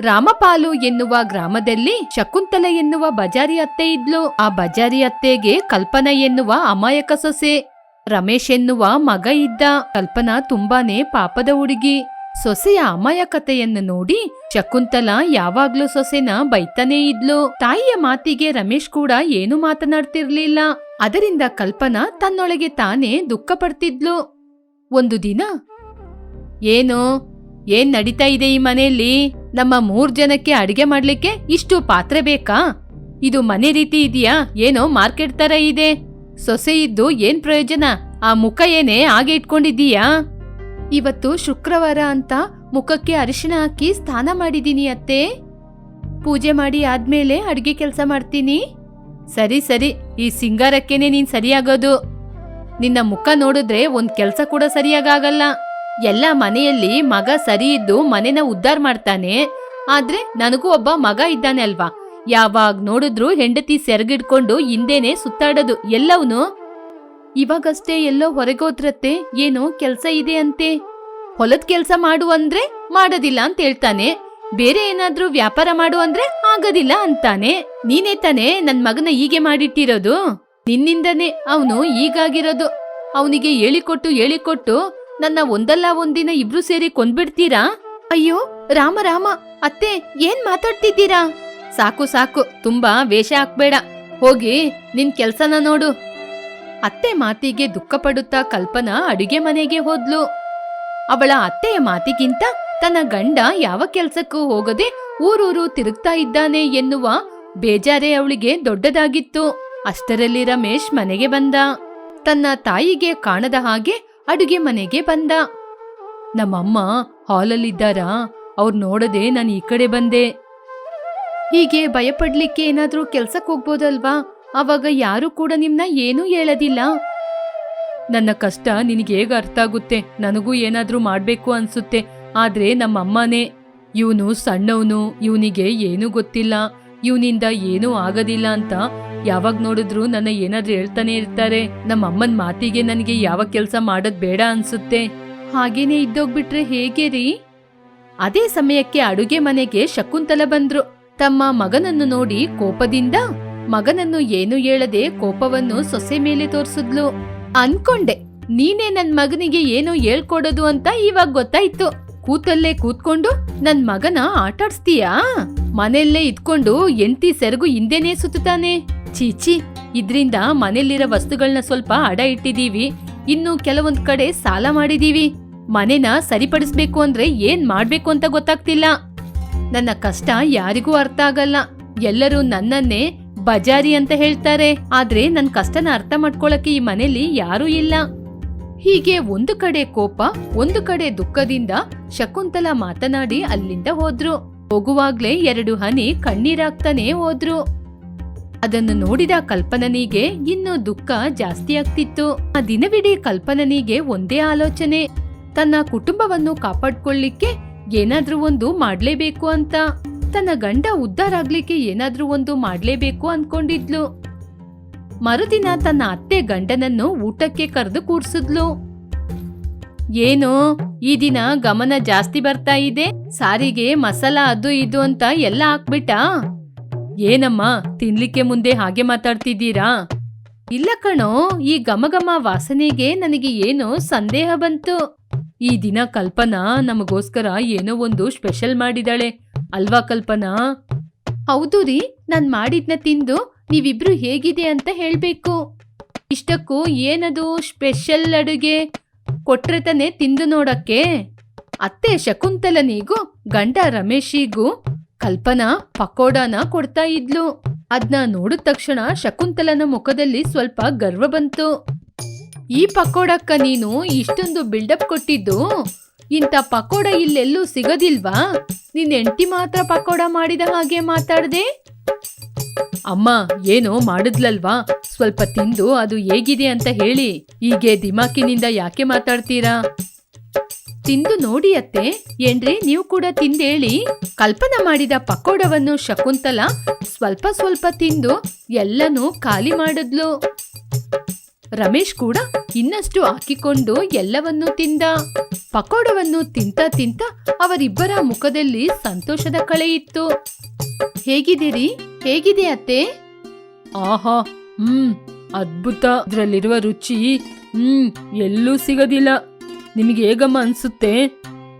ರಾಮಪಾಲು ಎನ್ನುವ ಗ್ರಾಮದಲ್ಲಿ ಶಕುಂತಲ ಎನ್ನುವ ಬಜಾರಿ ಅತ್ತೆ ಇದ್ಲು. ಆ ಬಜಾರಿ ಅತ್ತೆಗೆ ಕಲ್ಪನಾ ಎನ್ನುವ ಅಮಾಯಕ ಸೊಸೆ. ರಮೇಶ್ ಎನ್ನುವ ಮಗ ಇದ್ದ. ಕಲ್ಪನಾ ತುಂಬಾನೇ ಪಾಪದ ಹುಡುಗಿ. ಸೊಸೆಯ ಅಮಾಯಕತೆಯನ್ನು ನೋಡಿ ಶಕುಂತಲ ಯಾವಾಗ್ಲೂ ಸೊಸೆನ ಬೈತಾನೇ ಇದ್ಲು. ತಾಯಿಯ ಮಾತಿಗೆ ರಮೇಶ್ ಕೂಡ ಏನು ಮಾತನಾಡ್ತಿರ್ಲಿಲ್ಲ. ಅದರಿಂದ ಕಲ್ಪನಾ ತನ್ನೊಳಗೆ ತಾನೇ ದುಃಖ ಪಡ್ತಿದ್ಲು ಒಂದು ದಿನ, ಏನು? ಏನ್ ನಡೀತಾ ಇದೆ ಈ ಮನೆಯಲ್ಲಿ? ನಮ್ಮ ಮೂರ್ ಜನಕ್ಕೆ ಅಡಿಗೆ ಮಾಡ್ಲಿಕ್ಕೆ ಇಷ್ಟು ಪಾತ್ರೆ ಬೇಕಾ? ಇದು ಮನೆ ರೀತಿ ಇದೆಯಾ? ಏನೋ ಮಾರ್ಕೆಟ್ ತರ ಇದೆ. ಸೊಸೆ ಇದ್ದು ಏನ್ ಪ್ರಯೋಜನ? ಆ ಮುಖ ಏನೇ ಹಾಗೆ ಇಟ್ಕೊಂಡಿದ್ದೀಯಾ? ಇವತ್ತು ಶುಕ್ರವಾರ ಅಂತ ಮುಖಕ್ಕೆ ಅರಿಶಿನ ಹಾಕಿ ಸ್ನಾನ ಮಾಡಿದೀನಿ ಅತ್ತೆ. ಪೂಜೆ ಮಾಡಿ ಆದ್ಮೇಲೆ ಅಡ್ಗೆ ಕೆಲಸ ಮಾಡ್ತೀನಿ. ಸರಿ ಸರಿ. ಈ ಸಿಂಗಾರಕ್ಕೇನೆ ನೀನ್ ಸರಿಯಾಗೋದು. ನಿನ್ನ ಮುಖ ನೋಡಿದ್ರೆ ಒಂದ್ ಕೆಲ್ಸ ಕೂಡ ಸರಿಯಾಗಲ್ಲ ಎಲ್ಲ ಮನೆಯಲ್ಲಿ ಮಗ ಸರಿ ಇದ್ದು ಮನೆನ ಉದ್ಧಾರ ಮಾಡ್ತಾನೆ. ಆದ್ರೆ ನನಗೂ ಒಬ್ಬ ಮಗ ಇದ್ದಾನೆ ಅಲ್ವಾ? ಯಾವಾಗ ನೋಡಿದ್ರು ಹೆಂಡತಿ ಸೆರಗಿಡ್ಕೊಂಡು ಹಿಂದೇನೆ ಸುತ್ತಾಡೋದು ಎಲ್ಲವನು? ಇವಾಗಷ್ಟೇ ಎಲ್ಲೋ ಹೊರಗೋದ್ರತ್ತೆ, ಏನೋ ಕೆಲ್ಸ ಇದೆ ಅಂತೆ. ಹೊಲದ ಕೆಲ್ಸ ಮಾಡು ಅಂದ್ರೆ ಮಾಡೋದಿಲ್ಲ ಅಂತ ಹೇಳ್ತಾನೆ. ಬೇರೆ ಏನಾದ್ರೂ ವ್ಯಾಪಾರ ಮಾಡು ಅಂದ್ರೆ ಆಗೋದಿಲ್ಲ ಅಂತಾನೆ. ನೀನೇ ತಾನೇ ನನ್ ಮಗನ ಹೀಗೆ ಮಾಡಿಟ್ಟಿರೋದು? ನಿನ್ನಿಂದನೇ. ಅವನು ಈಗಾಗಿರೋದು ಅವನಿಗೆ ಹೇಳಿಕೊಟ್ಟು ಹೇಳಿಕೊಟ್ಟು ನನ್ನ ಒಂದಲ್ಲ ಒಂದಿನ ಇಬ್ರು ಸೇರಿ ಕೊಂದ್ಬಿಡ್ತೀರಾ? ಅಯ್ಯೋ, ರಾಮ ರಾಮ, ಅತ್ತೆ, ಏನ್ ಮಾತಾಡ್ತಿದ್ದೀರಾ? ಸಾಕು ಸಾಕು, ತುಂಬಾ ವೇಷ ಹಾಕ್ಬೇಡ. ಹೋಗಿ, ನಿನ್ ಕೆಲ್ಸನ ನೋಡು. ಅತ್ತೆ ಮಾತಿಗೆ ದುಃಖ ಪಡುತ್ತಾ ಕಲ್ಪನಾ ಅಡುಗೆ ಮನೆಗೆ ಹೋದ್ಲು. ಅವಳ ಅತ್ತೆಯ ಮಾತಿಗಿಂತ ತನ್ನ ಗಂಡ ಯಾವ ಕೆಲ್ಸಕ್ಕೂ ಹೋಗದೆ ಊರೂರು ತಿರುಗ್ತಾ ಇದ್ದಾನೆ ಎನ್ನುವ ಬೇಜಾರೇ ಅವಳಿಗೆ ದೊಡ್ಡದಾಗಿತ್ತು. ಅಷ್ಟರಲ್ಲಿ ರಮೇಶ್ ಮನೆಗೆ ಬಂದ. ತನ್ನ ತಾಯಿಗೆ ಕಾಣದ ಹಾಗೆ ಅಡುಗೆ ಮನೆಗೆ ಬಂದ. ನಮ್ಮಮ್ಮ ಹಾಲಲ್ಲಿದ್ದಾರಾ? ಅವ್ರು ನೋಡದೆ ನಾನು ಈ ಕಡೆ ಬಂದೆ. ಹೀಗೆ ಭಯಪಡ್ಲಿಕ್ಕೆ ಏನಾದ್ರೂ ಕೆಲ್ಸಕ್ ಹೋಗ್ಬೋದಲ್ವಾ? ಅವಾಗ ಯಾರು ಕೂಡ ನಿಮ್ನ ಏನೂ ಹೇಳದಿಲ್ಲ. ನನ್ನ ಕಷ್ಟ ನಿನಗೆ ಹೇಗ ಅರ್ಥ ಆಗುತ್ತೆ? ನನಗೂ ಏನಾದ್ರೂ ಮಾಡ್ಬೇಕು ಅನ್ಸುತ್ತೆ. ಆದ್ರೆ ನಮ್ಮಮ್ಮನೇ. ಇವನು ಸಣ್ಣವನು, ಇವನಿಗೆ ಏನೂ ಗೊತ್ತಿಲ್ಲ. ಇವನಿಂದ ಏನೂ ಆಗೋದಿಲ್ಲ ಅಂತ ಯಾವಾಗ ನೋಡಿದ್ರು ನನ್ನ ಏನಾದ್ರೂ ಹೇಳ್ತಾನೆ ಇರ್ತಾರೆ. ನಮ್ಮ ಅಮ್ಮನ ಮಾತಿಗೆ ನನಗೆ ಯಾವ ಕೆಲಸ ಮಾಡೋದ್ ಬೇಡ ಅನ್ಸುತ್ತೆ. ಹಾಗೇನೆ ಇದ್ದೋಗ್ಬಿಟ್ರೆ ಹೇಗೆ ರೀ? ಅದೇ ಸಮಯಕ್ಕೆ ಅಡುಗೆ ಮನೆಗೆ ಶಕುಂತಲ ಬಂದ್ರು. ತಮ್ಮ ಮಗನನ್ನು ನೋಡಿ ಕೋಪದಿಂದ ಮಗನನ್ನು ಏನು ಹೇಳದೆ ಕೋಪವನ್ನು ಸೊಸೆ ಮೇಲೆ ತೋರಿಸಿದ್ಲು. ಅನ್ಕೊಂಡೆ, ನೀನೇ ನನ್ ಮಗನಿಗೆ ಏನು ಹೇಳ್ಕೊಡೋದು ಅಂತ ಇವಾಗ ಗೊತ್ತಾಯ್ತು. ಕೂತಲ್ಲೇ ಕೂತ್ಕೊಂಡು, ನನ್ ಮಗನ ಆಟಾಡ್ಸ್ತೀಯಾ? ಮನೆಯಲ್ಲೇ ಇದ್ಕೊಂಡು ಎಂಟಿ ಸೆರಗು ಹಿಂದೆನೇ ಸುತ್ತಾನೆ ಚೀಚಿ, ಇದ್ರಿಂದ ಮನೆಯಲ್ಲಿರೋ ವಸ್ತುಗಳನ್ನ ಸ್ವಲ್ಪ ಅಡ ಇಟ್ಟಿದೀವಿ ಇನ್ನು ಕೆಲವೊಂದ್ ಕಡೆ ಸಾಲ ಮಾಡಿದೀವಿ ಮನೆನ ಸರಿಪಡಿಸ್ಬೇಕು ಅಂದ್ರೆ ಏನ್ ಮಾಡ್ಬೇಕು ಅಂತ ಗೊತ್ತಾಗ್ತಿಲ್ಲ. ನನ್ನ ಕಷ್ಟ ಯಾರಿಗೂ ಅರ್ಥ ಆಗಲ್ಲ. ಎಲ್ಲರೂ ನನ್ನನ್ನೇ ಬಜಾರಿ ಅಂತ ಹೇಳ್ತಾರೆ. ಆದ್ರೆ ನನ್ನ ಕಷ್ಟನ ಅರ್ಥ ಮಾಡ್ಕೊಳಕ್ಕೆ ಈ ಮನೆಯಲ್ಲಿ ಯಾರೂ ಇಲ್ಲ. ಹೀಗೆ ಒಂದು ಕಡೆ ಕೋಪ, ಒಂದು ಕಡೆ ದುಃಖದಿಂದ ಶಕುಂತಲ ಮಾತನಾಡಿ ಅಲ್ಲಿಂದ ಹೋದ್ರು. ಹೋಗುವಾಗ್ಲೇ ಎರಡು ಹನಿ ಕಣ್ಣೀರಾಗ್ತಾನೆ ಹೋದ್ರು. ಅದನ್ನು ನೋಡಿದ ಕಲ್ಪನನಿಗೆ ಇನ್ನೂ ದುಃಖ ಜಾಸ್ತಿ ಆಗ್ತಿತ್ತು. ಆ ದಿನವಿಡೀ ಕಲ್ಪನನಿಗೆ ಒಂದೇ ಆಲೋಚನೆ, ತನ್ನ ಕುಟುಂಬವನ್ನು ಕಾಪಾಡ್ಕೊಳ್ಳಿಕ್ಕೆ ಏನಾದ್ರೂ ಒಂದು ಮಾಡ್ಲೇಬೇಕು ಅಂತ. ತನ್ನ ಗಂಡ ಉದ್ಧಾರ ಆಗ್ಲಿಕ್ಕೆ ಏನಾದ್ರೂ ಒಂದು ಮಾಡ್ಲೇಬೇಕು ಅನ್ಕೊಂಡಿದ್ಲು. ಮರುದಿನ ತನ್ನ ಅತ್ತೆ ಗಂಡನನ್ನು ಊಟಕ್ಕೆ ಕರೆದು ಕೂರ್ಸಿದ್ಲು. ಏನು, ಈ ದಿನ ಗಮನ ಜಾಸ್ತಿ ಬರ್ತಾ ಇದೆ? ಸಾರಿಗೆ, ಮಸಾಲ, ಅದು ಇದು ಅಂತ ಎಲ್ಲ ಹಾಕ್ಬಿಟ್ಟಾ? ಏನಮ್ಮ, ತಿನ್ಲಿಕ್ಕೆ ಮುಂದೆ ಹಾಗೆ ಮಾತಾಡ್ತಿದ್ದೀರಾ? ಇಲ್ಲ ಕಣೋ, ಈ ಗಮಗಮ ವಾಸನೆಗೆ ನನಗೆ ಏನೋ ಸಂದೇಹ ಬಂತು. ಈ ದಿನ ಕಲ್ಪನಾ ನಮಗೋಸ್ಕರ ಏನೋ ಒಂದು ಸ್ಪೆಷಲ್ ಮಾಡಿದಾಳೆ, ಅಲ್ವಾ ಕಲ್ಪನಾ? ಹೌದು ರೀ, ನಾನ್ ಮಾಡಿದ್ನ ತಿಂದು ನೀವಿಬ್ರು ಹೇಗಿದೆ ಅಂತ ಹೇಳ್ಬೇಕು. ಇಷ್ಟಕ್ಕೂ ಏನದು ಸ್ಪೆಷಲ್ ಅಡುಗೆ? ಕೊಟ್ರೆ ತಾನೇ ತಿಂದು ನೋಡಕ್ಕೆ? ಅತ್ತೆ ಶಕುಂತಲನಿಗೂ ಗಂಡ ರಮೇಶಿಗೂ ಕಲ್ಪನಾ ಪಕೋಡಾನ ಕೊಡ್ತಾ ಇದ್ಲು. ಅದ್ನ ನೋಡಿದ ತಕ್ಷಣ ಶಕುಂತಲನ ಮುಖದಲ್ಲಿ ಸ್ವಲ್ಪ ಗರ್ವ ಬಂತು. ಈ ಪಕೋಡಕ್ಕ ನೀನು ಇಷ್ಟೊಂದು ಬಿಲ್ಡಪ್ ಕೊಟ್ಟಿದ್ದು. ಇಂಥ ಪಕೋಡ ಇಲ್ಲೆಲ್ಲೂ ಸಿಗೋದಿಲ್ವಾ? ನಿನ್ ಎಂಟಿ ಮಾತ್ರ ಪಕೋಡ ಮಾಡಿದ ಹಾಗೆ ಮಾತಾಡ್ದೆ? ಅಮ್ಮ, ಏನೋ ಮಾಡಿದ್ಲಲ್ವಾ? ಸ್ವಲ್ಪ ತಿಂದು ಅದು ಹೇಗಿದೆ ಅಂತ ಹೇಳಿ. ಹೀಗೆ ದಿಮಾಕಿನಿಂದ ಯಾಕೆ ಮಾತಾಡ್ತೀರಾ? ತಿಂದು ನೋಡಿ ಅತ್ತೆ ಏನ್ರಿ, ನೀವು ಕೂಡ ತಿಂದೇಳಿ? ಕಲ್ಪನೆ ಮಾಡಿದ ಪಕೋಡವನ್ನು ಶಕುಂತಲ ಸ್ವಲ್ಪ ಸ್ವಲ್ಪ ತಿಂದು ಎಲ್ಲನೂ ಖಾಲಿ ಮಾಡಿದ್ಲು. ರಮೇಶ್ ಕೂಡ ಇನ್ನಷ್ಟು ಹಾಕಿಕೊಂಡು ಎಲ್ಲವನ್ನೂ ತಿಂದ. ಪಕೋಡವನ್ನು ತಿಂತ ತಿಂತ ಅವರಿಬ್ಬರ ಮುಖದಲ್ಲಿ ಸಂತೋಷದ ಕಳೆ ಇತ್ತು. ಹೇಗಿದ್ದೀರಿ? ಹೇಗಿದೆ ಅತ್ತೆ? ಆಹಾ, ಹ್ಮ್, ಅದ್ಭುತ. ಅದರಲ್ಲಿರುವ ರುಚಿ, ಹ್ಮ್, ಎಲ್ಲೂ ಸಿಗೋದಿಲ್ಲ. ನಿಮಗೆ ಹೇಗಮ್ಮ ಅನ್ಸುತ್ತೆ?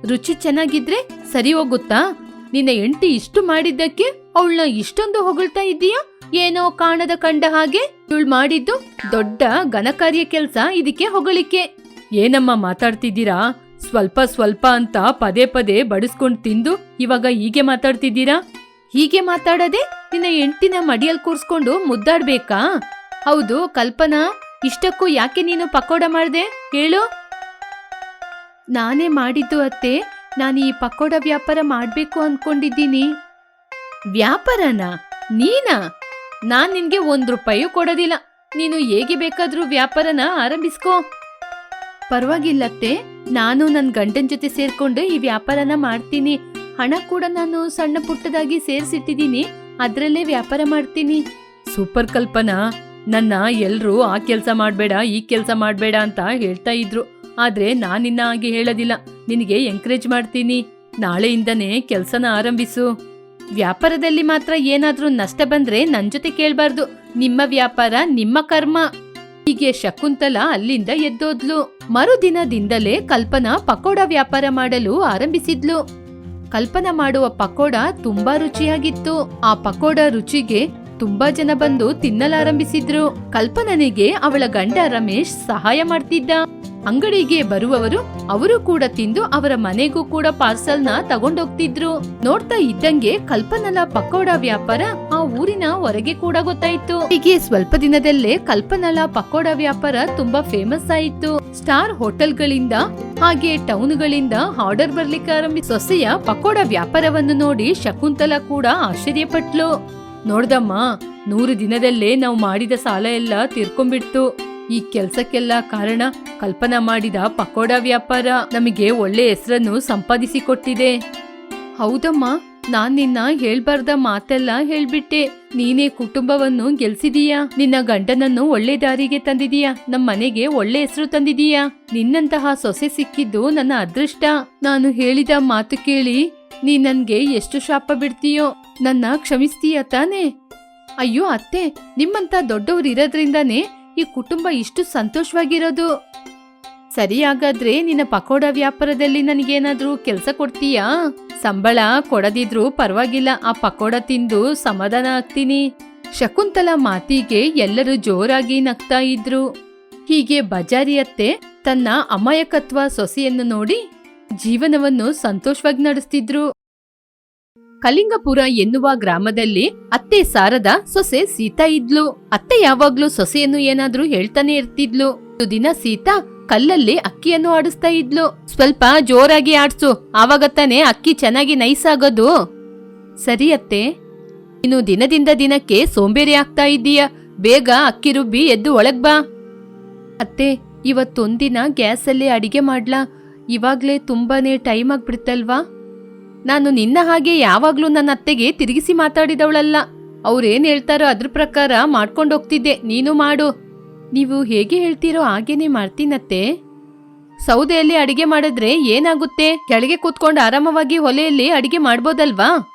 ರುಚಿ ಚೆನ್ನಾಗಿದ್ರೆ ಸರಿ ಹೋಗುತ್ತಾ? ನಿನ್ನ ಹೆಂಡತಿ ಇಷ್ಟು ಮಾಡಿದ್ದಕ್ಕೆ ಅವಳನ್ನ ಇಷ್ಟೊಂದು ಹೊಗಳ್ತಾ ಇದ್ದೀಯಾ? ಏನೋ ಕಾಣದ ಕಂಡ ಹಾಗೆ ಇವಳು ಮಾಡಿದ್ದು ದೊಡ್ಡ ಘನಕಾರ್ಯ ಕೆಲ್ಸ ಇದಕ್ಕೆ ಹೊಗಳಿಕೆ. ಏನಮ್ಮ ಮಾತಾಡ್ತಿದ್ದೀರಾ? ಸ್ವಲ್ಪ ಸ್ವಲ್ಪ ಅಂತ ಪದೇ ಪದೇ ಬಡಿಸ್ಕೊಂಡ್ ತಿಂದು ಇವಾಗ ಹೀಗೆ ಮಾತಾಡ್ತಿದ್ದೀರಾ? ಹೀಗೆ ಮಾತಾಡದೆ ನಿನ್ನ ಹೆಂಡತಿನ ಮಡಿಯಲ್ ಕೂರ್ಸ್ಕೊಂಡು ಮುದ್ದಾಡ್ಬೇಕಾ? ಹೌದು, ಕಲ್ಪನಾ, ಇಷ್ಟಕ್ಕೂ ಯಾಕೆ ನೀನು ಪಕೋಡ ಮಾಡ್ದೆ? ಹೇಳು. ನಾನೇ ಮಾಡಿದ್ದು ಅತ್ತೆ. ನಾನು ಈ ಪಕೋಡ ವ್ಯಾಪಾರ ಮಾಡ್ಬೇಕು ಅನ್ಕೊಂಡಿದ್ದೀನಿ. ವ್ಯಾಪಾರನಾ? ನೀನಾ? ನಾನ್ ನಿನ್ಗೆ ಒಂದ್ ರೂಪಾಯಿ ಕೊಡೋದಿಲ್ಲ. ನೀನು ಹೇಗೆ ಬೇಕಾದ್ರೂ ವ್ಯಾಪಾರನ ಆರಂಭಿಸ್ಕೋ. ಪರವಾಗಿಲ್ಲತ್ತೆ ನಾನು ನನ್ನ ಗಂಡನ್ ಜೊತೆ ಸೇರ್ಕೊಂಡು ಈ ವ್ಯಾಪಾರನ ಮಾಡ್ತೀನಿ. ಹಣ ಕೂಡ ನಾನು ಸಣ್ಣ ಪುಟ್ಟದಾಗಿ ಸೇರ್ಸಿಟ್ಟಿದ್ದೀನಿ. ಅದ್ರಲ್ಲೇ ವ್ಯಾಪಾರ ಮಾಡ್ತೀನಿ. ಸೂಪರ್ ಕಲ್ಪನಾ. ನನ್ನ ಎಲ್ರೂ ಆ ಕೆಲ್ಸ ಮಾಡ್ಬೇಡ, ಈ ಕೆಲ್ಸ ಮಾಡ್ಬೇಡ ಅಂತ ಹೇಳ್ತಾ ಇದ್ರು. ಆದ್ರೆ ನಾನಿನ್ನ ನಿನ್ನ ಹಾಗೆ ಹೇಳೋದಿಲ್ಲ. ನಿನಗೆ ಎಂಕರೇಜ್ ಮಾಡ್ತೀನಿ. ನಾಳೆಯಿಂದನೇ ಕೆಲ್ಸನ ಆರಂಭಿಸು. ವ್ಯಾಪಾರದಲ್ಲಿ ಮಾತ್ರ ಏನಾದ್ರೂ ನಷ್ಟ ಬಂದ್ರೆ ನನ್ ಜೊತೆ ಕೇಳ್ಬಾರ್ದು. ನಿಮ್ಮ ವ್ಯಾಪಾರ, ನಿಮ್ಮ ಕರ್ಮ. ಹೀಗೆ ಶಕುಂತಲ ಅಲ್ಲಿಂದ ಎದ್ದೋದ್ಲು. ಮರುದಿನದಿಂದಲೇ ಕಲ್ಪನಾ ಪಕೋಡ ವ್ಯಾಪಾರ ಮಾಡಲು ಆರಂಭಿಸಿದ್ಲು. ಕಲ್ಪನಾ ಮಾಡುವ ಪಕೋಡ ತುಂಬಾ ರುಚಿಯಾಗಿತ್ತು. ಆ ಪಕೋಡ ರುಚಿಗೆ ತುಂಬಾ ಜನ ಬಂದು ತಿನ್ನಲಾರಂಭಿಸಿದ್ರು. ಕಲ್ಪನನಿಗೆ ಅವಳ ಗಂಡ ರಮೇಶ್ ಸಹಾಯ ಮಾಡ್ತಿದ್ದ. ಅಂಗಡಿಗೆ ಬರುವವರು ಅವರು ಕೂಡ ತಿಂದು ಅವರ ಮನೆಗೂ ಕೂಡ ಪಾರ್ಸಲ್ನ ತಗೊಂಡೋಗ್ತಿದ್ರು. ನೋಡ್ತಾ ಇದ್ದಂಗೆ ಕಲ್ಪನಲ ಪಕೋಡ ವ್ಯಾಪಾರ ಆ ಊರಿನ ಹೊರಗೆ ಕೂಡ ಗೊತ್ತಾಯ್ತು. ಹೀಗೆ ಸ್ವಲ್ಪ ದಿನದಲ್ಲೇ ಕಲ್ಪನಲ ಪಕೋಡ ವ್ಯಾಪಾರ ತುಂಬಾ ಫೇಮಸ್ ಆಯಿತು. ಸ್ಟಾರ್ ಹೋಟೆಲ್ಗಳಿಂದ ಹಾಗೆ ಟೌನ್ ಗಳಿಂದ ಆರ್ಡರ್ ಬರ್ಲಿಕ್ಕೆ ಆರಂಭಿ ಸೊಸೆಯ ಪಕೋಡ ವ್ಯಾಪಾರವನ್ನು ನೋಡಿ ಶಕುಂತಲ ಕೂಡ ಆಶ್ಚರ್ಯಪಟ್ಲು. ನೋಡ್ದಮ್ಮ, ನೂರು ದಿನದಲ್ಲೇ ನಾವು ಮಾಡಿದ ಸಾಲ ಎಲ್ಲ ತೀರ್ಕೊಂಡ್ಬಿಡ್ತು. ಈ ಕೆಲ್ಸಕ್ಕೆಲ್ಲ ಕಾರಣ ಕಲ್ಪನಾ ಮಾಡಿದ ಪಕೋಡ ವ್ಯಾಪಾರ. ನಮಗೆ ಒಳ್ಳೆ ಹೆಸರನ್ನು ಸಂಪಾದಿಸಿಕೊಟ್ಟಿದೆ. ಹೌದಮ್ಮ, ನಾನ್ ನಿನ್ನ ಹೇಳ್ಬಾರ್ದ ಮಾತೆಲ್ಲ ಹೇಳ್ಬಿಟ್ಟೆ. ನೀನೇ ಕುಟುಂಬವನ್ನು ಗೆಲ್ಸಿದೀಯಾ? ನಿನ್ನ ಗಂಡನನ್ನು ಒಳ್ಳೆ ದಾರಿಗೆ ತಂದಿದೀಯಾ? ನಮ್ಮ ಮನೆಗೆ ಒಳ್ಳೆ ಹೆಸರು ತಂದಿದೀಯಾ? ನಿನ್ನಂತಹ ಸೊಸೆ ಸಿಕ್ಕಿದ್ದು ನನ್ನ ಅದೃಷ್ಟ. ನಾನು ಹೇಳಿದ ಮಾತು ಕೇಳಿ ನೀ ನನ್ಗೆ ಎಷ್ಟು ಶಾಪ ಬಿಡ್ತೀಯೋ, ನನ್ನ ಕ್ಷಮಿಸ್ತೀಯ ತಾನೇ? ಅಯ್ಯೋ ಅತ್ತೆ, ನಿಮ್ಮಂತ ದೊಡ್ಡವ್ರು ಇರೋದ್ರಿಂದಾನೇ ಈ ಕುಟುಂಬ ಇಷ್ಟು ಸಂತೋಷವಾಗಿರೋದು? ಸರಿ ಹಾಗಾದ್ರೆ ನಿನ್ನ ಪಕೋಡ ವ್ಯಾಪಾರದಲ್ಲಿ ನನಗೇನಾದ್ರೂ ಕೆಲಸ ಕೊಡ್ತೀಯಾ? ಸಂಬಳ ಕೊಡದಿದ್ರೂ ಪರವಾಗಿಲ್ಲ, ಆ ಪಕೋಡ ತಿಂದು ಸಮಾಧಾನ ಆಗ್ತೀನಿ. ಶಕುಂತಲ ಮಾತಿಗೆ ಎಲ್ಲರೂ ಜೋರಾಗಿ ನಗ್ತಾ ಇದ್ರು. ಹೀಗೆ ಬಜಾರಿಯತ್ತೆ ತನ್ನ ಅಮಾಯಕತ್ವ ಸೊಸೆಯನ್ನು ನೋಡಿ ಜೀವನವನ್ನು ಸಂತೋಷವಾಗಿ ನಡೆಸ್ತಿದ್ರು. ಕಲಿಂಗಪುರ ಎನ್ನುವ ಗ್ರಾಮದಲ್ಲಿ ಅತ್ತೆ ಸಾರದ ಸೊಸೆ ಸೀತಾ ಇದ್ಲು. ಅತ್ತೆ ಯಾವಾಗ್ಲೂ ಸೊಸೆಯನ್ನು ಏನಾದ್ರೂ ಹೇಳ್ತಾನೆ ಇರ್ತಿದ್ಲು. ದಿನ ಸೀತಾ ಕಲ್ಲಲ್ಲಿ ಅಕ್ಕಿಯನ್ನು ಆಡಿಸ್ತಾ ಇದ್ಲು. ಸ್ವಲ್ಪ ಜೋರಾಗಿ ಆಡ್ಸು, ಆವಾಗ ತಾನೇ ಅಕ್ಕಿ ಚೆನ್ನಾಗಿ ನೈಸ್ ಆಗೋದು. ಸರಿ ಅತ್ತೆ ನೀನು ದಿನದಿಂದ ದಿನಕ್ಕೆ ಸೋಂಬೇರಿ ಆಗ್ತಾ ಇದ್ದೀಯ. ಬೇಗ ಅಕ್ಕಿ ರುಬ್ಬಿ ಎದ್ದು ಒಳಗ್ ಬಾ. ಅತ್ತೆ, ಇವತ್ತೊಂದಿನ ಗ್ಯಾಸಲ್ಲಿ ಅಡಿಗೆ ಮಾಡ್ಲಾ? ಇವಾಗ್ಲೇ ತುಂಬಾನೇ ಟೈಮ್ ಆಗ್ಬಿಡ್ತಲ್ವಾ? ನಾನು ನಿನ್ನ ಹಾಗೆ ಯಾವಾಗ್ಲೂ ನನ್ನ ಅತ್ತೆಗೆ ತಿರುಗಿಸಿ ಮಾತಾಡಿದವಳಲ್ಲ. ಅವ್ರೇನ್ ಹೇಳ್ತಾರೋ ಅದ್ರ ಪ್ರಕಾರ ಮಾಡ್ಕೊಂಡೋಗ್ತಿದ್ದೆ. ನೀನು ಮಾಡು. ನೀವು ಹೇಗೆ ಹೇಳ್ತೀರೋ ಹಾಗೇನೆ ಮಾಡ್ತೀನತ್ತೆ. ಸೌದೆಯಲ್ಲಿ ಅಡಿಗೆ ಮಾಡಿದ್ರೆ ಏನಾಗುತ್ತೆ? ಕೆಳಗೆ ಕೂತ್ಕೊಂಡು ಆರಾಮವಾಗಿ ಒಲೆಯಲ್ಲಿ ಅಡಿಗೆ ಮಾಡ್ಬೋದಲ್ವಾ?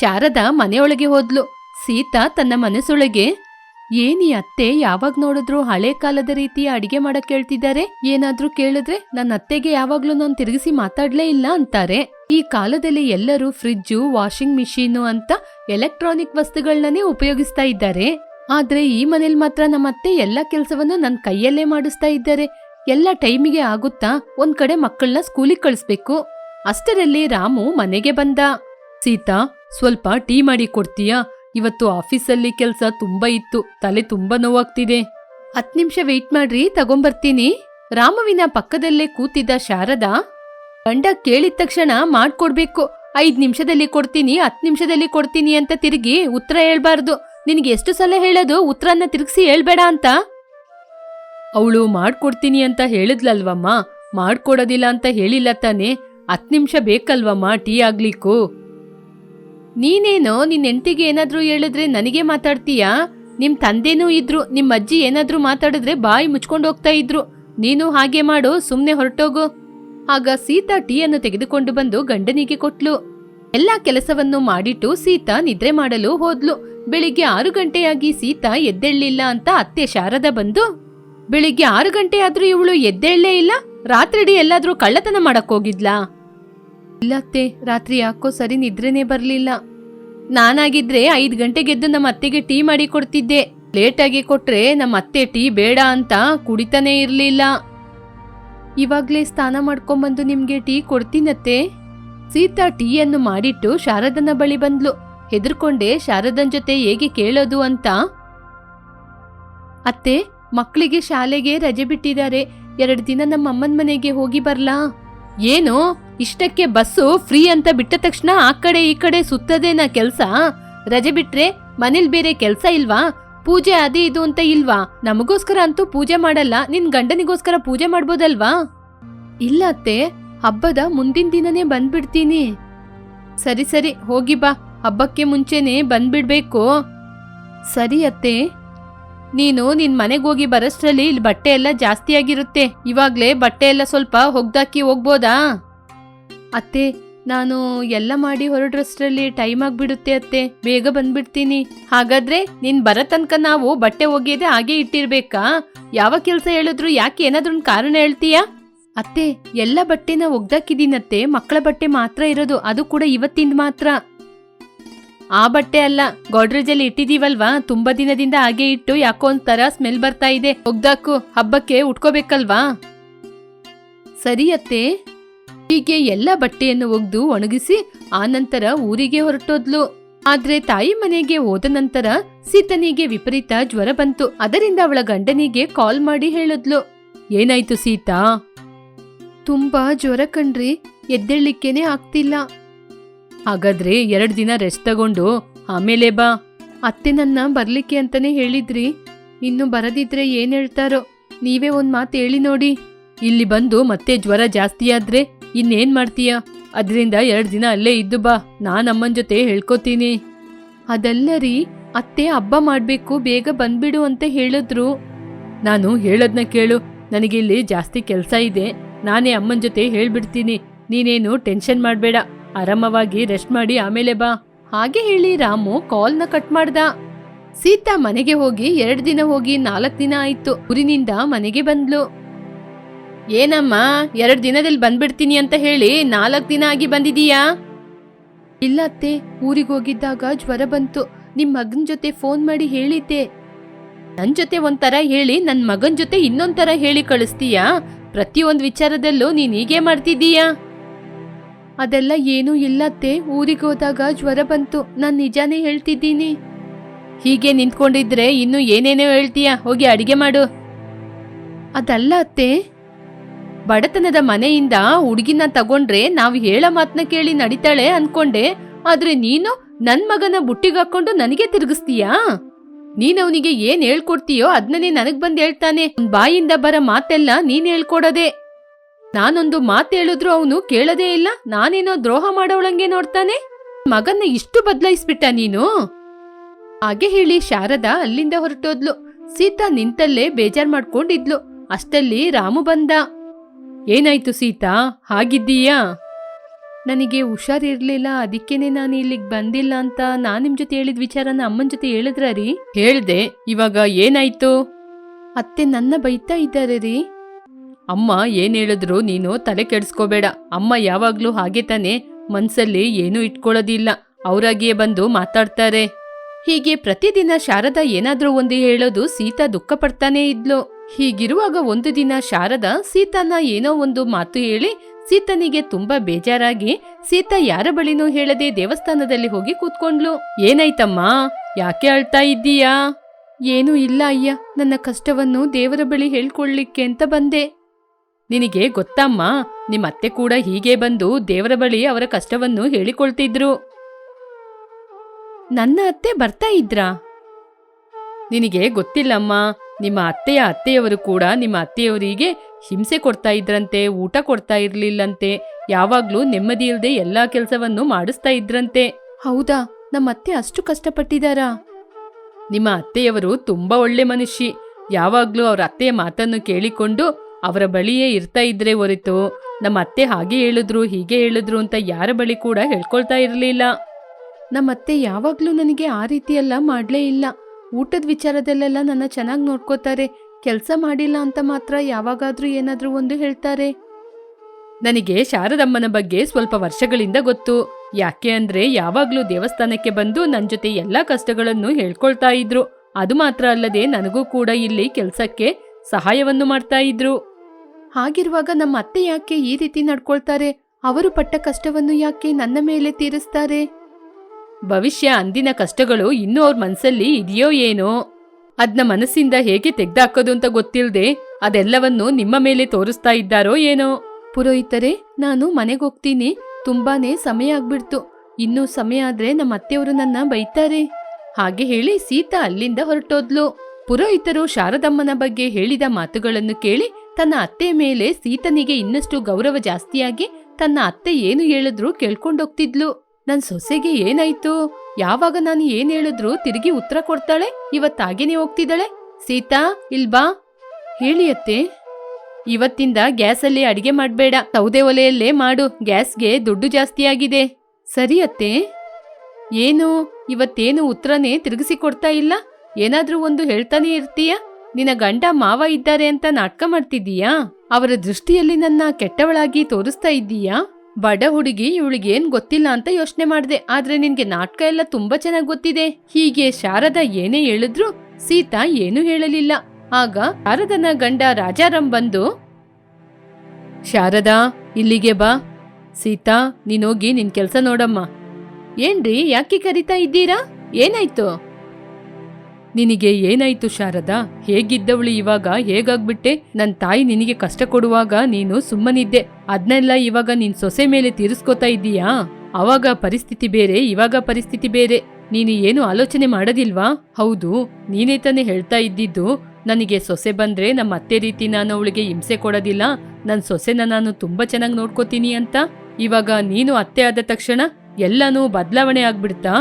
ಶಾರದಾ ಮನೆಯೊಳಗೆ ಹೋದ್ಲು. ಸೀತಾ ತನ್ನ ಮನಸ್ಸೊಳಗೆ ಏನಿ ಅತ್ತೆ ಯಾವಾಗ ನೋಡಿದ್ರು ಹಳೆ ಕಾಲದ ರೀತಿ ಅಡಿಗೆ ಮಾಡಕ್ ಕೇಳ್ತಿದ್ದಾರೆ? ಏನಾದ್ರೂ ಕೇಳಿದ್ರೆ ನನ್ನ ಅತ್ತೆಗೆ ಯಾವಾಗ್ಲೂ ನಾನು ತಿರುಗಿಸಿ ಮಾತಾಡ್ಲೇ ಇಲ್ಲ ಅಂತಾರೆ. ಈ ಕಾಲದಲ್ಲಿ ಎಲ್ಲರೂ ಫ್ರಿಜ್ಜು, ವಾಷಿಂಗ್ ಮಿಷಿನು ಅಂತ ಎಲೆಕ್ಟ್ರಾನಿಕ್ ವಸ್ತುಗಳನ್ನೇ ಉಪಯೋಗಿಸ್ತಾ ಇದ್ದಾರೆ. ಆದ್ರೆ ಈ ಮನೇಲಿ ಮಾತ್ರ ನಮ್ಮ ಅತ್ತೆ ಎಲ್ಲ ಕೆಲಸವನ್ನು ನನ್ನ ಕೈಯಲ್ಲೇ ಮಾಡಿಸ್ತಾ ಇದ್ದಾರೆ. ಎಲ್ಲ ಟೈಮಿಗೆ ಆಗುತ್ತಾ ಒಂದ್ ಕಡೆ ಮಕ್ಕಳನ್ನ ಸ್ಕೂಲಿಗೆ ಕಳಿಸ್ಬೇಕು. ಅಷ್ಟರಲ್ಲಿ ರಾಮು ಮನೆಗೆ ಬಂದ. ಸೀತಾ, ಸ್ವಲ್ಪ ಟೀ ಮಾಡಿ ಕೊಡ್ತೀಯಾ? ಇವತ್ತು ಆಫೀಸಲ್ಲಿ ಕೆಲ್ಸ ತುಂಬಾ ಇತ್ತು, ತಲೆ ತುಂಬಾ ನೋವಾಗ್ತಿದೆ. ಹತ್ ನಿಮಿಷ ವೆಯ್ಟ್ ಮಾಡ್ರಿ, ತಗೊಂಬರ್ತೀನಿ. ರಾಮವಿನ ಪಕ್ಕದಲ್ಲೇ ಕೂತಿದ್ದ ಶಾರದಾ, ಗಂಡ ಕೇಳಿದ ತಕ್ಷಣ ಮಾಡ್ಕೊಡ್ಬೇಕು. ಐದ್ ನಿಮಿಷದಲ್ಲಿ ಕೊಡ್ತೀನಿ ಹತ್ ನಿಮಿಷದಲ್ಲಿ ಕೊಡ್ತೀನಿ ಅಂತ ತಿರುಗಿ ಉತ್ತರ ಹೇಳ್ಬಾರ್ದು. ನಿನ್ಗೆ ಎಷ್ಟು ಸಲ ಹೇಳೋದು, ಉತ್ತರನ್ನ ತಿರುಗಿಸಿ ಹೇಳ್ಬೇಡ ಅಂತ. ಅವಳು ಮಾಡ್ಕೊಡ್ತೀನಿ ಅಂತ ಹೇಳಿದ್ಲಲ್ವಮ್ಮ? ಮಾಡ್ಕೊಡೋದಿಲ್ಲ ಅಂತ ಹೇಳಿಲ್ಲ ತಾನೆ. ಹತ್ ನಿಮಿಷ ಬೇಕಲ್ವಮ್ಮ ಟೀ ಆಗ್ಲಿಕ್ಕೂ? ನೀನೇನೋ ನಿನ್ನ ಹೆಂಡತಿಗೆ ಏನಾದರೂ ಹೇಳಿದ್ರೆ ನನಗೆ ಮಾತಾಡ್ತೀಯಾ? ನಿಮ್ಮ ತಂದೆನೂ ಇದ್ರು ನಿಮ್ಮ ಅಜ್ಜಿ ಏನಾದರೂ ಮಾತಾಡಿದ್ರೆ ಬಾಯಿ ಮುಚ್ಕೊಂಡು ಹೋಗ್ತಾ ಇದ್ರು. ನೀನು ಹಾಗೆ ಮಾಡು ಸುಮ್ಮನೆ ಹೊರಟೋಗು. ಆಗ ಸೀತಾ ಟೀಯನ್ನು ತೆಗೆದುಕೊಂಡು ಬಂದು ಗಂಡನಿಗೆ ಕೊಟ್ಲು. ಎಲ್ಲಾ ಕೆಲಸವನ್ನು ಮಾಡಿಟ್ಟು ಸೀತಾ ನಿದ್ರೆ ಮಾಡಲು ಹೋದ್ಲು. ಬೆಳಿಗ್ಗೆ ಆರು ಗಂಟೆಯಾಗಿ ಸೀತಾ ಎದ್ದೇಳಲಿಲ್ಲ ಅಂತ ಅತ್ತೆ ಶಾರದ ಬಂದು, ಬೆಳಿಗ್ಗೆ ಆರು ಗಂಟೆ ಆದ್ರೂ ಇವಳು ಎದ್ದೇಳಲೇ ಇಲ್ಲ? ರಾತ್ರಿಡಿ ಎಲ್ಲಾದ್ರೂ ಕಳ್ಳತನ ಮಾಡಕ್ ಹೋಗಿದ್ಲಾ? ಇಲ್ಲತ್ತೆ, ರಾತ್ರಿ ಯಾಕೋ ಸರಿ ನಿದ್ರೆನೇ ಬರ್ಲಿಲ್ಲ. ನಾನಾಗಿದ್ರೆ ಐದ್ ಗಂಟೆಗೆದ್ದು ನಮ್ಮ ಅತ್ತೆಗೆ ಟೀ ಮಾಡಿ ಕೊಡ್ತಿದ್ದೆ. ಲೇಟಾಗಿ ಕೊಟ್ರೆ ನಮ್ಮ ಅತ್ತೆ ಟೀ ಬೇಡ ಅಂತ ಕುಡಿತಾನೇ ಇರ್ಲಿಲ್ಲ. ಇವಾಗ್ಲೇ ಸ್ನಾನ ಮಾಡ್ಕೊಂಬಂದು ನಿಮ್ಗೆ ಟೀ ಕೊಡ್ತೀನತ್ತೆ? ಸೀತಾ ಟೀಯನ್ನು ಮಾಡಿಟ್ಟು ಶಾರದನ ಬಳಿ ಬಂದ್ಲು. ಹೆದರ್ಕೊಂಡೆ ಶಾರದನ್ ಜೊತೆ ಹೇಗೆ ಕೇಳೋದು ಅಂತ. ಅತ್ತೆ ಮಕ್ಕಳಿಗೆ ಶಾಲೆಗೆ ರಜೆ ಬಿಟ್ಟಿದ್ದಾರೆ. ಎರಡು ದಿನ ನಮ್ಮ ಅಮ್ಮನ ಮನೆಗೆ ಹೋಗಿ ಬರ್ಲಾ? ಏನು? ಇಷ್ಟಕ್ಕೆ ಬಸ್ಸು ಫ್ರೀ ಅಂತ ಬಿಟ್ಟ ತಕ್ಷಣ ಆ ಕಡೆ ಈ ಕಡೆ ಸುತ್ತದೇನ ಕೆಲ್ಸ? ರಜೆ ಬಿಟ್ರೆ ಮನೇಲಿ ಬೇರೆ ಕೆಲ್ಸ ಇಲ್ವಾ? ಪೂಜೆ ಅದೇ ಇದು ಅಂತ ಇಲ್ವಾ? ನಮಗೋಸ್ಕರ ಅಂತೂ ಪೂಜೆ ಮಾಡಲ್ಲ, ನಿನ್ ಗಂಡನಿಗೋಸ್ಕರ ಪೂಜೆ ಮಾಡ್ಬೋದಲ್ವಾ? ಇಲ್ಲ ಅತ್ತೆ, ಹಬ್ಬದ ಮುಂದಿನ ದಿನನೇ ಬಂದ್ಬಿಡ್ತೀನಿ. ಸರಿ ಸರಿ, ಹೋಗಿ ಬಾ, ಹಬ್ಬಕ್ಕೆ ಮುಂಚೆನೆ ಬಂದ್ಬಿಡ್ಬೇಕು. ಸರಿ ಅತ್ತೆ. ನೀನು ನಿನ್ ಮನೆಗೆ ಹೋಗಿ ಬರೋಷ್ಟ್ರಲ್ಲಿ ಇಲ್ಲಿ ಬಟ್ಟೆ ಎಲ್ಲ ಜಾಸ್ತಿ ಆಗಿರುತ್ತೆ. ಇವಾಗ್ಲೇ ಬಟ್ಟೆ ಎಲ್ಲ ಸ್ವಲ್ಪ ಹೊಗ್ದಾಕಿ ಹೋಗ್ಬೋದಾ? ಅತ್ತೆ, ನಾನು ಎಲ್ಲ ಮಾಡಿ ಹೊರಡ್ರಷ್ಟರಲ್ಲಿ ಟೈಮ್ ಆಗ್ಬಿಡುತ್ತೆ ಅತ್ತೆ. ಬೇಗ ಬಂದ್ಬಿಡ್ತೀನಿ. ಹಾಗಾದ್ರೆ ನಿನ್ ಬರೋ ತನಕ ನಾವು ಬಟ್ಟೆ ಒಗೆಯದೆ ಹಾಗೆ ಇಟ್ಟಿರ್ಬೇಕಾ? ಯಾವ ಕೆಲಸ ಹೇಳಿದ್ರು ಯಾಕೆ ಏನಾದ್ರೂ ಕಾರಣ ಹೇಳ್ತೀಯಾ? ಅತ್ತೆ, ಎಲ್ಲ ಬಟ್ಟೆನ ಒಗ್ದಾಕಿದೀನತ್ತೆ ಮಕ್ಕಳ ಬಟ್ಟೆ ಮಾತ್ರ ಇರೋದು, ಅದು ಕೂಡ ಇವತ್ತಿಂದ ಮಾತ್ರ. ಆ ಬಟ್ಟೆ ಅಲ್ಲ ಗೋಡ್ರೇಜಲ್ಲಿ ಇಟ್ಟಿದೀವಲ್ವಾ? ತುಂಬಾ ದಿನದಿಂದ ಹಾಗೆ ಇಟ್ಟು ಯಾಕೋ ಒಂಥರ ಸ್ಮೆಲ್ ಬರ್ತಾ ಇದೆ. ಒಗ್ದಾಕು ಹಬ್ಬಕ್ಕೆ ಉಟ್ಕೋಬೇಕಲ್ವಾ? ಸರಿ ಅತ್ತೆ. ಹೀಗೆ ಎಲ್ಲ ಬಟ್ಟೆಯನ್ನು ಒಗ್ದು ಒಣಗಿಸಿ ಆನಂತರ ಊರಿಗೆ ಹೊರಟೋದ್ಲು. ಆದ್ರೆ ತಾಯಿ ಮನೆಗೆ ಹೋದ ನಂತರ ಸೀತನಿಗೆ ವಿಪರೀತ ಜ್ವರ ಬಂತು. ಅದರಿಂದ ಅವಳ ಗಂಡನಿಗೆ ಕಾಲ್ ಮಾಡಿ ಹೇಳಿದ್ಲು. ಏನಾಯ್ತು ಸೀತಾ? ತುಂಬಾ ಜ್ವರ ಕಣ್ರಿ ಎದ್ದೇಳಿಕ್ಕೇನೆ ಆಗ್ತಿಲ್ಲ. ಹಾಗಾದ್ರೆ ಎರಡು ದಿನ ರೆಸ್ಟ್ ತಗೊಂಡು ಆಮೇಲೆ ಬಾ. ಅತ್ತೆ ನನ್ನ ಬರ್ಲಿಕ್ಕೆ ಅಂತಾನೆ ಹೇಳಿದ್ರಿ. ಇನ್ನು ಬರದಿದ್ರೆ ಏನ್ ಹೇಳ್ತಾರೋ? ನೀವೇ ಒಂದ್ ಮಾತು ಹೇಳಿ ನೋಡಿ. ಇಲ್ಲಿ ಬಂದು ಮತ್ತೆ ಜ್ವರ ಜಾಸ್ತಿ ಆದ್ರೆ ಇನ್ನೇನ್ ಮಾಡ್ತೀಯ? ಅದರಿಂದ ಎರಡು ದಿನ ಅಲ್ಲೇ ಇದ್ದು ಬಾ. ನಾನ್ ಅಮ್ಮನ್ ಜೊತೆ ಹೇಳ್ಕೊತೀನಿ. ಅದಲ್ಲ ರೀ, ಅತ್ತೆ ಹಬ್ಬ ಮಾಡಬೇಕು, ಬೇಗ ಬಂದ್ಬಿಡು ಅಂತ ಹೇಳಿದ್ರು. ನಾನು ಹೇಳದ್ನ ಕೇಳು. ನನಗಿಲ್ಲಿ ಜಾಸ್ತಿ ಕೆಲಸ ಇದೆ. ನಾನೇ ಅಮ್ಮನ ಜೊತೆ ಹೇಳ್ಬಿಡ್ತೀನಿ. ನೀನೇನು ಟೆನ್ಷನ್ ಮಾಡಬೇಡ. ಆರಾಮವಾಗಿ ರೆಸ್ಟ್ ಮಾಡಿ ಆಮೇಲೆ ಬಾ. ಹಾಗೆ ಹೇಳಿ ರಾಮು ಕಾಲ್ನ ಕಟ್ ಮಾಡ್ದ. ಸೀತಾ ಮನೆಗೆ ಹೋಗಿ ಎರಡು ದಿನ ಹೋಗಿ ನಾಲ್ಕು ದಿನ ಆಯ್ತು. ಊರಿನಿಂದ ಮನೆಗೆ ಬಂದ್ಲು. ಏನಮ್ಮ, ಎರಡು ದಿನದಲ್ಲಿ ಬಂದ್ಬಿಡ್ತೀನಿ ಅಂತ ಹೇಳಿ ನಾಲ್ಕು ದಿನ ಆಗಿ ಬಂದಿದೀಯಾ? ಇಲ್ಲ ಅತ್ತೆ, ಊರಿಗೆ ಹೋಗಿದ್ದಾಗ ಜ್ವರ ಬಂತು. ನಿಮ್ಮ ಮಗನ ಜೊತೆ ಫೋನ್ ಮಾಡಿ ಹೇಳಿದ್ದೆ. ನನ್ನ ಜೊತೆ ಒಂಥರ ಹೇಳಿ ನನ್ನ ಮಗನ ಜೊತೆ ಇನ್ನೊಂಥರ ಹೇಳಿ ಕಳಿಸ್ತೀಯಾ? ಪ್ರತಿಯೊಂದು ವಿಚಾರದಲ್ಲೂ ನೀನು ಹೀಗೆ ಮಾಡ್ತಿದ್ದೀಯಾ? ಅದೆಲ್ಲ ಏನೂ ಇಲ್ಲತ್ತೆ ಊರಿಗೆ ಹೋದಾಗ ಜ್ವರ ಬಂತು. ನಾನು ನಿಜಾನೇ ಹೇಳ್ತಿದ್ದೀನಿ. ಹೀಗೆ ನಿಂತ್ಕೊಂಡಿದ್ರೆ ಇನ್ನು ಏನೇನೋ ಹೇಳ್ತೀಯಾ? ಹೋಗಿ ಅಡಿಗೆ ಮಾಡು. ಅದಲ್ಲ ಅತ್ತೆ ಬಡತನದ ಮನೆಯಿಂದ ಹುಡುಗಿನ ತಗೊಂಡ್ರೆ ನಾವು ಹೇಳೋ ಮಾತನ್ನ ಕೇಳಿ ನಡೀತಾಳೆ ಅನ್ಕೊಂಡೆ, ಆದ್ರೆ ನೀನು ನನ್ ಮಗನ ಬುಟ್ಟಿಗಾಕೊಂಡು ನನಗೆ ತಿರುಗಿಸ್ತೀಯಾ? ನೀನ್ ಅವನಿಗೆ ಏನ್ ಹೇಳ್ಕೊಡ್ತೀಯೋ ಅದನ್ನೇ ನನಗ್ ಬಂದ್ ಹೇಳ್ತಾನೆ. ಬಾಯಿಂದ ಬರ ಮಾತೆಲ್ಲ ನೀನ್ ಹೇಳ್ಕೊಡದೆ. ನಾನೊಂದು ಮಾತು ಹೇಳಿದ್ರು ಅವನು ಕೇಳದೇ ಇಲ್ಲ, ನಾನೇನೋ ದ್ರೋಹ ಮಾಡೋಳಂಗೆ ನೋಡ್ತಾನೆ. ಮಗನ್ನ ಇಷ್ಟು ಬದಲಾಯಿಸ್ಬಿಟ್ಟ ನೀನು? ಹಾಗೆ ಹೇಳಿ ಶಾರದಾ ಅಲ್ಲಿಂದ ಹೊರಟೋದ್ಲು. ಸೀತಾ ನಿಂತಲ್ಲೇ ಬೇಜಾರ್ ಮಾಡ್ಕೊಂಡಿದ್ಲು. ಅಷ್ಟಲ್ಲಿ ರಾಮು ಬಂದ. ಏನಾಯ್ತು ಸೀತಾ? ಹಾಗಿದ್ದೀಯಾ? ನನಗೆ ಹುಷಾರಿರಲಿಲ್ಲ, ಅದಕ್ಕೇನೆ ನಾನು ಇಲ್ಲಿಗೆ ಬಂದಿಲ್ಲ ಅಂತ ನಾನು ನಿಮ್ಮ ಜೊತೆ ಹೇಳಿದ ವಿಚಾರನ ಅಮ್ಮನ ಜೊತೆ ಹೇಳಿದ್ರ ರೀ? ಹೇಳ್ದೆ, ಇವಾಗ ಏನಾಯ್ತು? ಅತ್ತೆ ನನ್ನ ಬೈತಾ ಇದ್ದಾರೆ ರೀ. ಅಮ್ಮ ಏನು ಹೇಳಿದ್ರು ನೀನು ತಲೆ ಕೆಡಿಸ್ಕೋಬೇಡ. ಅಮ್ಮ ಯಾವಾಗಲೂ ಹಾಗೆ ತಾನೆ ಮನಸ್ಸಲ್ಲಿ ಏನೂ ಇಟ್ಕೊಳ್ಳೋದಿಲ್ಲ. ಅವರಾಗಿಯೇ ಬಂದು ಮಾತಾಡ್ತಾರೆ. ಹೀಗೆ ಪ್ರತಿದಿನ ಶಾರದಾ ಏನಾದರೂ ಒಂದು ಹೇಳೋದು ಸೀತಾ ದುಃಖ ಪಡ್ತಾನೇ ಇದ್ಲು. ಹೀಗಿರುವಾಗ ಒಂದು ದಿನ ಶಾರದಾ, ಸೀತನ ಏನೋ ಒಂದು ಮಾತು ಹೇಳಿ ಸೀತನಿಗೆ ತುಂಬಾ ಬೇಜಾರಾಗಿ ಸೀತಾ ಯಾರ ಬಳಿನೂ ಹೇಳದೆ ದೇವಸ್ಥಾನದಲ್ಲಿ ಹೋಗಿ ಕೂತ್ಕೊಂಡ್ಲು. ಏನಾಯ್ತಮ್ಮ? ಯಾಕೆ ಅಳ್ತಾ ಇದ್ದೀಯಾ? ಏನೂ ಇಲ್ಲ ಅಯ್ಯ, ನನ್ನ ಕಷ್ಟವನ್ನು ದೇವರ ಬಳಿ ಹೇಳ್ಕೊಳ್ಳಿಕ್ಕೆ ಅಂತ ಬಂದೆ. ನಿನಗೆ ಗೊತ್ತಮ್ಮ ನಿಮ್ಮ ಅತ್ತೆ ಕೂಡ ಹೀಗೆ ಬಂದು ದೇವರ ಬಳಿ ಅವರ ಕಷ್ಟವನ್ನು ಹೇಳಿಕೊಳ್ತಿದ್ರು. ನನ್ನ ಅತ್ತೆ ಬರ್ತಾ ಇದ್ರಾ? ನಿನಗೆ ಗೊತ್ತಿಲ್ಲಮ್ಮ ನಿಮ್ಮ ಅತ್ತೆಯ ಅತ್ತೆಯವರು ಕೂಡ ನಿಮ್ಮ ಅತ್ತೆಯವರಿಗೆ ಹಿಂಸೆ ಕೊಡ್ತಾ ಇದ್ರಂತೆ ಊಟ ಕೊಡ್ತಾ ಇರ್ಲಿಲ್ಲಂತೆ ಯಾವಾಗ್ಲೂ ನೆಮ್ಮದಿ ಇಲ್ಲದೆ ಎಲ್ಲಾ ಕೆಲಸವನ್ನು ಮಾಡಿಸ್ತಾ ಇದ್ರಂತೆ. ಹೌದಾ? ನಮ್ಮ ಅತ್ತೆ ಅಷ್ಟು ಕಷ್ಟಪಟ್ಟಿದಾರಾ ನಿಮ್ಮ ಅತ್ತೆಯವರು ತುಂಬಾ ಒಳ್ಳೆ ಮನುಷ್ಯ. ಯಾವಾಗ್ಲೂ ಅವ್ರ ಅತ್ತೆಯ ಮಾತನ್ನು ಕೇಳಿಕೊಂಡು ಅವರ ಬಳಿಯೇ ಇರ್ತಾ ಇದ್ರೆ ಹೊರತು ನಮ್ಮ ಅತ್ತೆ ಹಾಗೆ ಹೇಳಿದ್ರು ಹೀಗೆ ಹೇಳಿದ್ರು ಅಂತ ಯಾರ ಬಳಿ ಕೂಡ ಹೇಳ್ಕೊಳ್ತಾ ಇರಲಿಲ್ಲ. ನಮ್ಮ ಅತ್ತೆ ಯಾವಾಗ್ಲೂ ನನಗೆ ಆ ರೀತಿಯೆಲ್ಲ ಮಾಡಲೇ ಮಾಡ್ಲೇ ಇಲ್ಲ. ಊಟದ ವಿಚಾರದಲ್ಲೆಲ್ಲ ನನ್ನ ಚೆನ್ನಾಗಿ ನೋಡ್ಕೋತಾರೆ. ಕೆಲಸ ಮಾಡಿಲ್ಲ ಅಂತ ಮಾತ್ರ ಯಾವಾಗಾದ್ರೂ ಏನಾದರೂ ಒಂದು ಹೇಳ್ತಾರೆ. ನನಗೆ ಶಾರದಮ್ಮನ ಬಗ್ಗೆ ಸ್ವಲ್ಪ ವರ್ಷಗಳಿಂದ ಗೊತ್ತು. ಯಾಕೆ ಅಂದ್ರೆ ಯಾವಾಗ್ಲೂ ದೇವಸ್ಥಾನಕ್ಕೆ ಬಂದು ನನ್ನ ಜೊತೆ ಎಲ್ಲಾ ಕಷ್ಟಗಳನ್ನು ಹೇಳ್ಕೊಳ್ತಾ ಇದ್ರು. ಅದು ಮಾತ್ರ ಅಲ್ಲದೆ ನನಗೂ ಕೂಡ ಇಲ್ಲಿ ಕೆಲಸಕ್ಕೆ ಸಹಾಯವನ್ನು ಮಾಡ್ತಾ ಇದ್ರು. ಹಾಗಿರುವಾಗ ನಮ್ಮ ಅತ್ತೆ ಯಾಕೆ ಈ ರೀತಿ ನಡ್ಕೊಳ್ತಾರೆ? ಅವರು ಪಟ್ಟ ಕಷ್ಟವನ್ನು ಯಾಕೆ ನನ್ನ ಮೇಲೆ ತೀರಿಸ್ತಾರೆ? ಭವಿಷ್ಯ ಅಂದಿನ ಕಷ್ಟಗಳು ಇನ್ನೂ ಅವ್ರ ಮನ್ಸಲ್ಲಿ ಇದೆಯೋ ಏನೋ? ಅದ್ನ ಮನಸ್ಸಿಂದ ಹೇಗೆ ತೆಗ್ದಾಕೋದು ಅಂತ ಗೊತ್ತಿಲ್ಲದೆ ಅದೆಲ್ಲವನ್ನು ನಿಮ್ಮ ಮೇಲೆ ತೋರಿಸ್ತಾ ಇದ್ದಾರೋ ಏನೋ? ಪುರೋಹಿತರೆ, ನಾನು ಮನೆಗೆ ಹೋಗ್ತೀನಿ. ತುಂಬಾನೇ ಸಮಯ ಆಗ್ಬಿಡ್ತು. ಇನ್ನೂ ಸಮಯ ಆದ್ರೆ ನಮ್ಮ ಅತ್ತೆಯವರು ನನ್ನ ಬೈತಾರೆ. ಹಾಗೆ ಹೇಳಿ ಸೀತಾ ಅಲ್ಲಿಂದ ಹೊರಟೋದ್ಲು. ಪುರೋಹಿತರು ಶಾರದಮ್ಮನ ಬಗ್ಗೆ ಹೇಳಿದ ಮಾತುಗಳನ್ನು ಕೇಳಿ ತನ್ನ ಅತ್ತೆ ಮೇಲೆ ಸೀತನಿಗೆ ಇನ್ನಷ್ಟು ಗೌರವ ಜಾಸ್ತಿಯಾಗಿ ತನ್ನ ಅತ್ತೆ ಏನು ಹೇಳಿದ್ರು ಕೇಳ್ಕೊಂಡೋಗ್ತಿದ್ಲು. ನನ್ ಸೊಸೆಗೆ ಏನಾಯ್ತು? ಯಾವಾಗ ನಾನು ಏನ್ ಹೇಳಿದ್ರು ತಿರುಗಿ ಉತ್ತರ ಕೊಡ್ತಾಳೆ? ಇವತ್ತಾಗೇನೆ ಹೋಗ್ತಿದ್ದಾಳೆ? ಸೀತಾ ಇಲ್ಬಾ ಹೇಳಿ ಅತ್ತೆ. ಇವತ್ತಿಂದ ಗ್ಯಾಸಲ್ಲಿ ಅಡಿಗೆ ಮಾಡಬೇಡ. ಸೌದೆ ಒಲೆಯಲ್ಲೇ ಮಾಡು. ಗ್ಯಾಸ್ಗೆ ದುಡ್ಡು ಜಾಸ್ತಿ ಆಗಿದೆ. ಸರಿ ಅತ್ತೆ. ಏನು? ಇವತ್ತೇನು ಉತ್ತರನೇ ತಿರುಗಿಸಿ ಕೊಡ್ತಾ ಇಲ್ಲ? ಏನಾದ್ರೂ ಒಂದು ಹೇಳ್ತಾನೆ ಇರ್ತೀಯ? ನಿನ್ನ ಗಂಡ ಮಾವ ಇದ್ದಾರೆ ಅಂತ ನಾಟಕ ಮಾಡ್ತಿದ್ದೀಯಾ? ಅವರ ದೃಷ್ಟಿಯಲ್ಲಿ ನನ್ನ ಕೆಟ್ಟವಳಾಗಿ ತೋರಿಸ್ತಾ ಇದ್ದೀಯಾ? ಬಡ ಹುಡುಗಿ ಇವಳಿಗೇನ್ ಗೊತ್ತಿಲ್ಲ ಅಂತ ಯೋಚನೆ ಮಾಡಿದೆ. ಆದ್ರೆ ನಿನ್ಗೆ ನಾಟಕ ಎಲ್ಲ ತುಂಬಾ ಚೆನ್ನಾಗಿ ಗೊತ್ತಿದೆ. ಹೀಗೆ ಶಾರದಾ ಏನೇ ಹೇಳಿದ್ರು ಸೀತಾ ಏನೂ ಹೇಳಲಿಲ್ಲ. ಆಗ ಶಾರದನ ಗಂಡ ರಾಜಾರಾಮ್ ಬಂದು, ಶಾರದಾ, ಇಲ್ಲಿಗೆ ಬಾ. ಸೀತಾ ನೀನೋಗಿ ನಿನ್ ಕೆಲ್ಸ ನೋಡಮ್ಮ. ಏನ್ರಿ, ಯಾಕೆ ಕರಿತಾ ಇದ್ದೀರಾ? ಏನಾಯ್ತು? ನಿನಗೆ ಏನಾಯ್ತು ಶಾರದಾ? ಹೇಗಿದ್ದವಳು ಇವಾಗ? ಹೇಗಾಗ್ಬಿಟ್ಟೆ? ನನ್ ತಾಯಿ ನಿನಗೆ ಕಷ್ಟ ಕೊಡುವಾಗ ನೀನು ಸುಮ್ಮನಿದ್ದೆ. ಅದ್ನೆಲ್ಲ ಇವಾಗ ನಿನ್ ಸೊಸೆ ಮೇಲೆ ತೀರಿಸ್ಕೋತಾ ಇದ್ದೀಯಾ? ಅವಾಗ ಪರಿಸ್ಥಿತಿ ಬೇರೆ, ಇವಾಗ ಪರಿಸ್ಥಿತಿ ಬೇರೆ. ನೀನು ಏನು ಆಲೋಚನೆ ಮಾಡೋದಿಲ್ವಾ? ಹೌದು, ನೀನೇ ತಾನೇ ಹೇಳ್ತಾ ಇದ್ದಿದ್ದು. ನನಗೆ ಸೊಸೆ ಬಂದ್ರೆ ನಮ್ಮ ಅತ್ತೆ ರೀತಿ ನಾನು ಅವಳಿಗೆ ಹಿಂಸೆ ಕೊಡೋದಿಲ್ಲ. ನನ್ನ ಸೊಸೆನ ನಾನು ತುಂಬಾ ಚೆನ್ನಾಗಿ ನೋಡ್ಕೋತೀನಿ ಅಂತ. ಇವಾಗ ನೀನು ಅತ್ತೆ ಆದ ತಕ್ಷಣ ಎಲ್ಲನೂ ಬದಲಾವಣೆ ಆಗ್ಬಿಡ್ತಾ?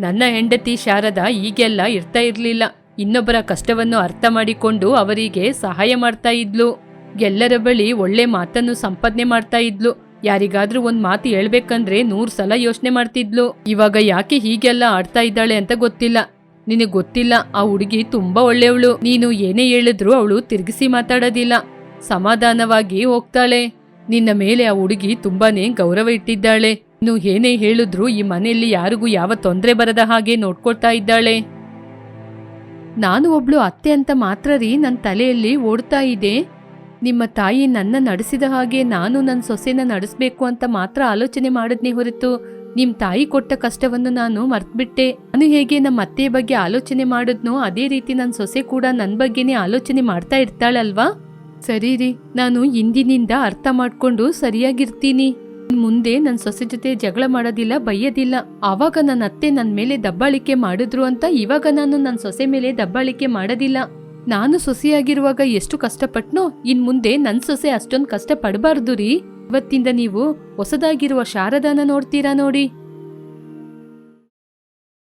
ನನ್ನ ಹೆಂಡತಿ ಶಾರದಾ ಈಗೆಲ್ಲ ಇರ್ತಾ ಇರಲಿಲ್ಲ. ಇನ್ನೊಬ್ಬರ ಕಷ್ಟವನ್ನು ಅರ್ಥ ಮಾಡಿಕೊಂಡು ಅವರಿಗೆ ಸಹಾಯ ಮಾಡ್ತಾ ಇದ್ಲು. ಎಲ್ಲರ ಬಳಿ ಒಳ್ಳೆ ಮಾತನ್ನು ಸಂಪಾದನೆ ಮಾಡ್ತಾ ಇದ್ಲು. ಯಾರಿಗಾದ್ರೂ ಒಂದ್ ಮಾತು ಹೇಳ್ಬೇಕಂದ್ರೆ ನೂರ್ ಸಲ ಯೋಚನೆ ಮಾಡ್ತಿದ್ಲು. ಇವಾಗ ಯಾಕೆ ಹೀಗೆಲ್ಲ ಆಡ್ತಾ ಇದ್ದಾಳೆ ಅಂತ ಗೊತ್ತಿಲ್ಲ. ನಿನಗೆ ಗೊತ್ತಿಲ್ಲ, ಆ ಹುಡುಗಿ ತುಂಬಾ ಒಳ್ಳೆಯವಳು. ನೀನು ಏನೇ ಹೇಳಿದ್ರು ಅವಳು ತಿರುಗಿಸಿ ಮಾತಾಡೋದಿಲ್ಲ. ಸಮಾಧಾನವಾಗಿ ಹೋಗ್ತಾಳೆ. ನಿನ್ನ ಮೇಲೆ ಆ ಹುಡುಗಿ ತುಂಬಾನೇ ಗೌರವ ಇಟ್ಟಿದ್ದಾಳೆ. ನೀನು ಏನೇ ಹೇಳಿದ್ರು ಈ ಮನೆಯಲ್ಲಿ ಯಾರಿಗೂ ಯಾವ ತೊಂದರೆ ಬರದ ಹಾಗೆ ನೋಡ್ಕೊಳ್ತಾ ಇದ್ದಾಳೆ. ನಾನು ಒಬ್ಳು ಅತ್ತೆ ಅಂತ ಮಾತ್ರ ರೀ ನನ್ನ ತಲೆಯಲ್ಲಿ ಓಡ್ತಾ ಇದೆ. ನಿಮ್ಮ ತಾಯಿ ನನ್ನ ನಡೆಸಿದ ಹಾಗೆ ನಾನು ನನ್ನ ಸೊಸೆನ ನಡೆಸಬೇಕು ಅಂತ ಮಾತ್ರ ಆಲೋಚನೆ ಮಾಡಿದ್ನೇ ಹೊರತು ನಿಮ್ಮ ತಾಯಿ ಕೊಟ್ಟ ಕಷ್ಟವನ್ನು ನಾನು ಮರ್ತ್ಬಿಟ್ಟೆ. ನಾನು ಹೇಗೆ ನಮ್ಮ ಅತ್ತೆಯ ಬಗ್ಗೆ ಆಲೋಚನೆ ಮಾಡಿದ್ನೋ ಅದೇ ರೀತಿ ನನ್ನ ಸೊಸೆ ಕೂಡ ನನ್ನ ಬಗ್ಗೆನೇ ಆಲೋಚನೆ ಮಾಡ್ತಾ ಇರ್ತಾಳಲ್ವಾ? ಸರಿ ರೀ, ನಾನು ಇಂದಿನಿಂದ ಅರ್ಥ ಮಾಡ್ಕೊಂಡು ಸರಿಯಾಗಿರ್ತೀನಿ. ಮುಂದೆ ನನ್ನ ಸೊಸೆ ಜೊತೆ ಜಗಳ ಮಾಡೋದಿಲ್ಲ, ಬೈಯೋದಿಲ್ಲ. ಆವಾಗ ನನ್ನ ಅತ್ತೆ ನನ್ನ ಮೇಲೆ ದಬ್ಬಾಳಿಕೆ ಮಾಡಿದ್ರು ಅಂತ ಇವಾಗ ನಾನು ನನ್ನ ಸೊಸೆ ಮೇಲೆ ದಬ್ಬಾಳಿಕೆ ಮಾಡೋದಿಲ್ಲ. ನಾನು ಸೊಸೆಯಾಗಿರುವಾಗ ಎಷ್ಟು ಕಷ್ಟಪಟ್ನೋ ಇನ್ ಮುಂದೆ ನನ್ನ ಸೊಸೆ ಅಷ್ಟೊಂದು ಕಷ್ಟ ಪಡಬಾರ್ದು ರೀ. ಇವತ್ತಿಂದ ನೀವು ಹೊಸದಾಗಿರುವ ಶಾರದಾನ ನೋಡ್ತೀರಾ ನೋಡಿ.